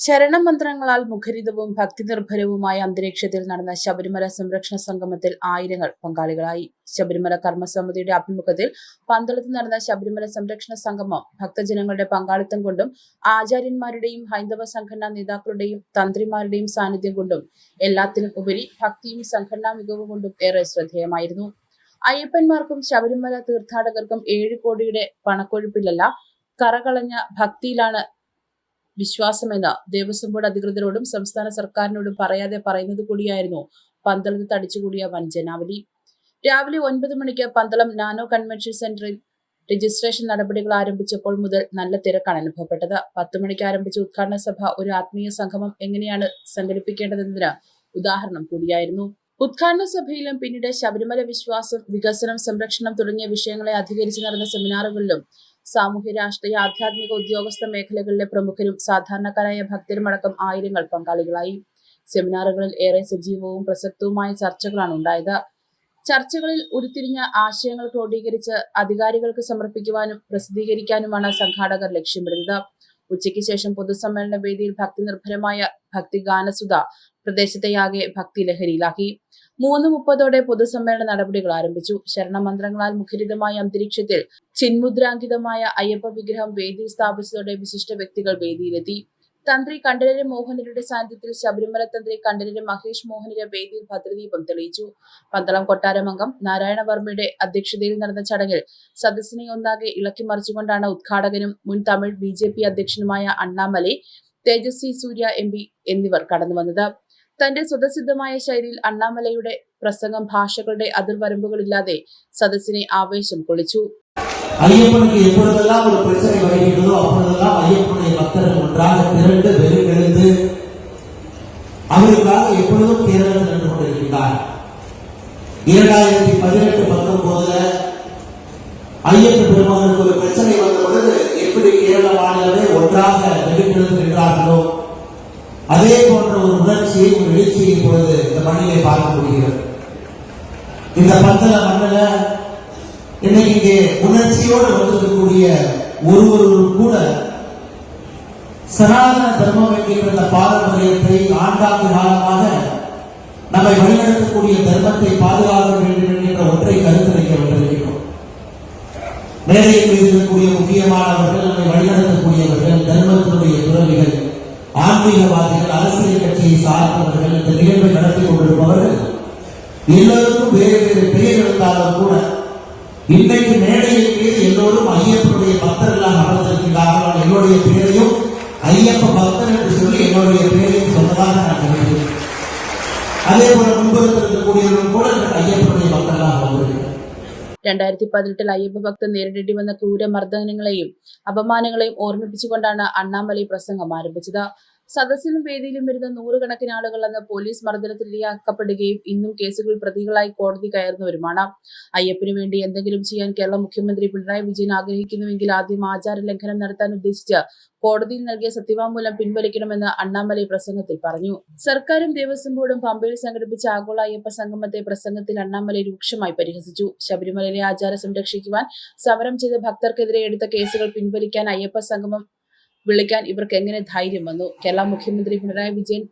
ശരണമന്ത്രങ്ങളാൽ മുഖരിതവും ഭക്തിനിർഭരവുമായ അന്തരീക്ഷത്തിൽ നടന്ന ശബരിമല സംരക്ഷണ സംഗമത്തിൽ ആയിരങ്ങൾ പങ്കാളികളായി. ശബരിമല കർമ്മസമിതിയുടെ ആഭിമുഖ്യത്തിൽ പന്തളത്ത് നടന്ന ശബരിമല സംരക്ഷണ സംഗമം ഭക്തജനങ്ങളുടെ പങ്കാളിത്തം കൊണ്ടും ആചാര്യന്മാരുടെയും ഹൈന്ദവ സംഘടനാ നേതാക്കളുടെയും തന്ത്രിമാരുടെയും സാന്നിധ്യം കൊണ്ടും എല്ലാത്തിനും ഉപരി ഭക്തിയും സംഘടനാ മികവും കൊണ്ടും ഏറെ ശ്രദ്ധേയമായിരുന്നു. അയ്യപ്പന്മാർക്കും ശബരിമല തീർത്ഥാടകർക്കും ഏഴ് കോടിയുടെ പണക്കൊഴുപ്പിലല്ല കറകളഞ്ഞ ഭക്തിയിലാണ് വിശ്വാസമെന്ന് ദേവസ്വം ബോർഡ് അധികൃതരോടും സംസ്ഥാന സർക്കാരിനോടും പറയാതെ പറയുന്നത് കൂടിയായിരുന്നു പന്തളത്ത് തടിച്ചുകൂടിയ വൻ രാവിലെ ഒൻപത് മണിക്ക് പന്തളം നാനോ കൺവെൻഷൻ സെന്ററിൽ രജിസ്ട്രേഷൻ നടപടികൾ ആരംഭിച്ചപ്പോൾ മുതൽ നല്ല തിരക്കാണ് അനുഭവപ്പെട്ടത്. പത്ത് മണിക്ക് ആരംഭിച്ച ഉദ്ഘാടന സഭ ഒരു ആത്മീയ സംഗമം എങ്ങനെയാണ് സംഘടിപ്പിക്കേണ്ടതെന്നതിന് ഉദാഹരണം കൂടിയായിരുന്നു. ഉദ്ഘാടന സഭയിലും പിന്നീട് ശബരിമല വിശ്വാസം വികസനം സംരക്ഷണം തുടങ്ങിയ വിഷയങ്ങളെ അധികരിച്ച് നടന്ന സെമിനാറുകളിലും സാമൂഹ്യ രാഷ്ട്രീയ ആധ്യാത്മിക ഉദ്യോഗസ്ഥ മേഖലകളിലെ പ്രമുഖരും സാധാരണക്കാരായ ഭക്തരുമടക്കം ആയിരങ്ങൾ പങ്കാളികളായി. സെമിനാറുകളിൽ ഏറെ സജീവവും പ്രസക്തവുമായ ചർച്ചകളാണ് ഉണ്ടായത്. ചർച്ചകളിൽ ഉരുത്തിരിഞ്ഞ ആശയങ്ങൾ ക്രോഡീകരിച്ച് അധികാരികൾക്ക് സമർപ്പിക്കുവാനും പ്രസിദ്ധീകരിക്കാനുമാണ് സംഘാടകർ ലക്ഷ്യമിടുന്നത്. ഉച്ചയ്ക്ക് ശേഷം പൊതുസമ്മേളന വേദിയിൽ ഭക്തി നിർഭരമായ ഭക്തി ഗാനസുധ പ്രദേശത്തെയാകെ ഭക്തി ലഹരിയിലാക്കി. മൂന്ന് മുപ്പതോടെ പൊതുസമ്മേളന നടപടികൾ ആരംഭിച്ചു. ശരണമന്ത്രങ്ങളാൽ മുഖരിതമായ അന്തരീക്ഷത്തിൽ ചിന്മുദ്രാങ്കിതമായ അയ്യപ്പ വിഗ്രഹം വേദിയിൽ സ്ഥാപിച്ചതോടെ വിശിഷ്ട വ്യക്തികൾ വേദിയിലെത്തി. തന്ത്രി കണ്ഠരര് മോഹനരുടെ സാന്നിധ്യത്തിൽ ശബരിമല തന്ത്രി കണ്ഠരര് മഹേഷ് മോഹനര് വേദിയിൽ ഭദ്രദീപം തെളിയിച്ചു. പന്തളം കൊട്ടാരമംഗം നാരായണവർമ്മയുടെ അധ്യക്ഷതയിൽ നടന്ന ചടങ്ങിൽ സദസ്സിനെ ഒന്നാകെ ഇളക്കി മറിച്ചുകൊണ്ടാണ് ഉദ്ഘാടകനും മുൻ തമിഴ് ബി അധ്യക്ഷനുമായ അണ്ണാമലൈ തേജസ്വി സൂര്യ എം എന്നിവർ കടന്നുവന്നത്. തന്റെ സ്വതസിദ്ധമായ ശൈലിയിൽ അണ്ണാമലയുടെ പ്രസംഗം ഭാഷകളുടെ അതിർവരമ്പുകളില്ലാതെ സദസ്സിനെ ആവേശം കൊള്ളിച്ചു ஐயப்பனுக்கு எப்பொழுதெல்லாம் ஒரு பிரச்சனை வருகின்றதோ அப்பொழுதெல்லாம் ஐயப்பனுடைய பக்தர்கள் ஒன்றாக திரண்டு வெறுக்கெழுந்து அவருக்காக எப்பொழுதும் தேர்தல் நின்று கொண்டிருக்கிறார் இரண்டாயிரத்தி பதினெட்டு பத்தொன்பதுல ஐயப்ப பெருமகனுக்கு ஒரு பிரச்சனை வந்த பொழுது எப்படி கேரள மாநிலமே ஒன்றாக வெறுக்கெழுந்து நின்றார்களோ அதே போன்ற ஒரு உணர்ச்சியை ஒரு எழுச்சியை பொழுது இந்த மண்ணிலே பார்க்க முடிகிறது இந்த பந்தல மண்ணில இன்னைக்கு இங்கே உணர்ச்சியோடு வந்திருக்கக்கூடிய ஒருவரும் கூட சனாதன தர்மம் என்கின்ற இந்த பாரம்பரியத்தை ஆண்டாண்டு காலமாக நம்மை வழிநடத்தக்கூடிய தர்மத்தை பாதுகாக்க வேண்டும் என்கின்ற ஒன்றை கருத்து வைக்க வந்திருக்கிறோம் மேடையில் மீது இருக்கக்கூடிய முக்கியமானவர்கள் நம்மை வழிநடத்தக்கூடியவர்கள் தர்மத்தினுடைய துறவிகள் ஆன்மீகவாதிகள் அரசியல் கட்சியை சார்ந்தவர்கள் இந்த நிகழ்வை நடத்தி கொண்டிருப்பவர்கள் எல்லோருக்கும் வேறு வேறு பெயர் இருந்தாலும் கூட இன்றைக்கு மேடையின் மீது எல்லோரும் ஐயப்பனுடைய பக்தர்களாக அமர்ந்திருக்கிறார்கள் என்னுடைய பெயரையும் ஐயப்ப பக்தர் என்று சொல்லி என்னுடைய பெயரையும் சொன்னதாக நான் நினைக்கிறேன் அதே போல முன்புறத்தில் இருக்கக்கூடியவர்கள் கூட ஐயப்பனுடைய பக்தர்களாக வந்திருக்கிறார் രണ്ടായിരത്തി പതിനെട്ടിൽ അയ്യപ്പ ഭക്തർ നേരിടേണ്ടി വന്ന ക്രൂരമർദ്ദനങ്ങളെയും അപമാനങ്ങളെയും ഓർമ്മിപ്പിച്ചുകൊണ്ടാണ് അണ്ണാമലൈ പ്രസംഗം ആരംഭിച്ചത് സദസ്സിലും വേദിയിലും വരുന്ന നൂറുകണക്കിന് ആളുകൾ അന്ന് പോലീസ് മർദ്ദനത്തിനിരയാക്കപ്പെടുകയും ഇന്നും കേസുകൾ പ്രതികളായി കോടതി കയറുന്നവരുമാണ്. അയ്യപ്പനു വേണ്ടി എന്തെങ്കിലും ചെയ്യാൻ കേരള മുഖ്യമന്ത്രി പിണറായി വിജയൻ ആഗ്രഹിക്കുന്നുവെങ്കിൽ ആദ്യം ആചാര ലംഘനം നടത്താൻ ഉദ്ദേശിച്ച് കോടതിയിൽ നൽകിയ സത്യവാങ്മൂലം പിൻവലിക്കണമെന്ന് അണ്ണാമലൈ പ്രസംഗത്തിൽ പറഞ്ഞു. സർക്കാരും ദേവസ്വം ബോർഡും പമ്പയിൽ സംഘടിപ്പിച്ച ആഗോള അയ്യപ്പ സംഗമത്തെ പ്രസംഗത്തിൽ അണ്ണാമലൈ രൂക്ഷമായി പരിഹസിച്ചു. ശബരിമലയിലെ ആചാരം സംരക്ഷിക്കുവാൻ സമരം ചെയ്ത ഭക്തർക്കെതിരെ എടുത്ത കേസുകൾ പിൻവലിക്കാൻ അയ്യപ്പ സംഗമം വിളിക്കാൻ ഇവർക്ക് എങ്ങനെ ധൈര്യം വന്നു? കേരള മുഖ്യമന്ത്രി പിണറായി വിജയൻ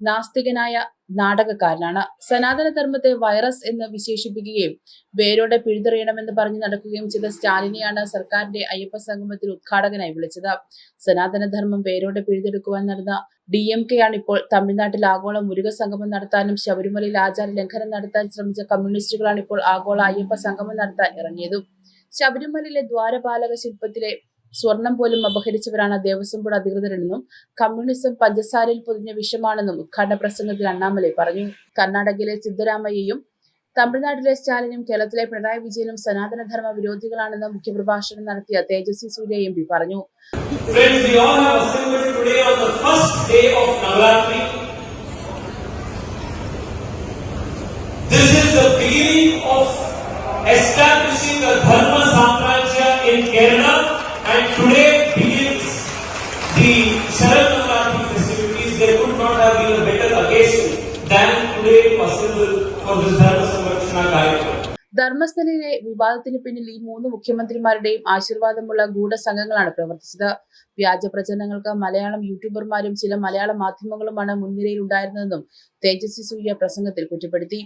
നാസ്തികനായ നാടകക്കാരനാണ്. സനാതന ധർമ്മത്തെ വൈറസ് എന്ന് വിശേഷിപ്പിക്കുകയും വേരോടെ പിഴുതെറിയണമെന്ന് പറഞ്ഞു നടക്കുകയും ചെയ്ത സ്റ്റാലിനെയാണ് സർക്കാരിന്റെ അയ്യപ്പ സംഗമത്തിൽ ഉദ്ഘാടകനായി വിളിച്ചത്. സനാതന ധർമ്മം വേരോടെ പിഴുതെടുക്കുവാൻ നടന്ന ഡി എം കെ ആണ് ഇപ്പോൾ തമിഴ്നാട്ടിൽ ആഗോള മുരുക സംഗമം നടത്താനും ശബരിമലയിൽ ആചാര ലംഘനം നടത്താൻ ശ്രമിച്ച കമ്മ്യൂണിസ്റ്റുകളാണ് ഇപ്പോൾ ആഗോള അയ്യപ്പ സംഗമം നടത്താൻ ഇറങ്ങിയതും. ശബരിമലയിലെ ദ്വാരപാലക ശില്പത്തിലെ സ്വർണം പോലും അപഹരിച്ചവരാണ് ദേവസ്വം ബോർഡ് അധികൃതരെന്നും കമ്മ്യൂണിസം പഞ്ചസാരയിൽ പൊതിഞ്ഞ വിഷമാണെന്നും ഉദ്ഘാടന പ്രസംഗത്തിൽ അണ്ണാമലൈ പറഞ്ഞു. കർണാടകയിലെ സിദ്ധരാമയ്യയും തമിഴ്നാട്ടിലെ സ്റ്റാലിനും കേരളത്തിലെ പിണറായി വിജയനും സനാതനധർമ്മ വിരോധികളാണെന്ന് മുഖ്യപ്രഭാഷണം നടത്തിയ തേജസ്വി സൂര്യ എം പി പറഞ്ഞു. This is the beginning of establishing the Dharma Samrajya in Kerala. And today begins the Sharan Navaratri festivities. There could not have been a better occasion than today possible for this Dharma Samvartana Gayatri. ധർമ്മസ്ഥലിലെ വിവാദത്തിന് പിന്നിൽ ഈ മൂന്ന് മുഖ്യമന്ത്രിമാരുടെയും ആശീർവാദമുള്ള ഗൂഢസംഘങ്ങളാണ് പ്രവർത്തിച്ചത്. വ്യാജ പ്രചരണങ്ങൾക്ക് മലയാളം യൂട്യൂബർമാരും ചില മലയാള മാധ്യമങ്ങളുമാണ് മുൻനിരയിൽ ഉണ്ടായിരുന്നതെന്നും തേജസ്വി സൂര്യ പ്രസംഗത്തിൽ കുറ്റപ്പെടുത്തി.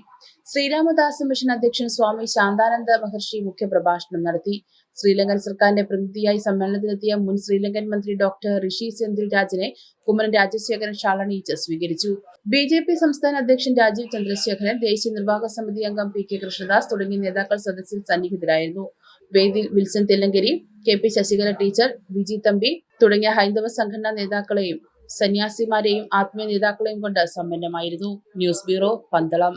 ശ്രീരാമദാസ മിഷൻ അധ്യക്ഷൻ സ്വാമി ശാന്താനന്ദ മഹർഷി മുഖ്യപ്രഭാഷണം നടത്തി. ശ്രീലങ്കൻ സർക്കാരിന്റെ പ്രതിനിധിയായി സമ്മേളനത്തിലെത്തിയ മുൻ ശ്രീലങ്കൻ മന്ത്രി ഡോക്ടർ ഋഷി സെന്തിൽ രാജനെ കുമ്മനം രാജശേഖരൻ ഷാളണിയിച്ച് സ്വീകരിച്ചു. ബി സംസ്ഥാന അധ്യക്ഷൻ രാജീവ് ചന്ദ്രശേഖരൻ ദേശീയ നിർവാഹക സമിതി അംഗം പി കെ കൃഷ്ണദാസ് തുടങ്ങിയ നേതാക്കൾ സദസ്സിൽ സന്നിഹിതരായിരുന്നു. വേദിയിൽ Wilson Thellankari K P Sasikala teacher Viji Thampi തുടങ്ങിയ ഹൈന്ദവ സംഘടനാ നേതാക്കളെയും സന്യാസിമാരെയും ആത്മീയ നേതാക്കളെയും കൊണ്ട് സമ്പന്നമായിരുന്നു. News bureau Pandalam.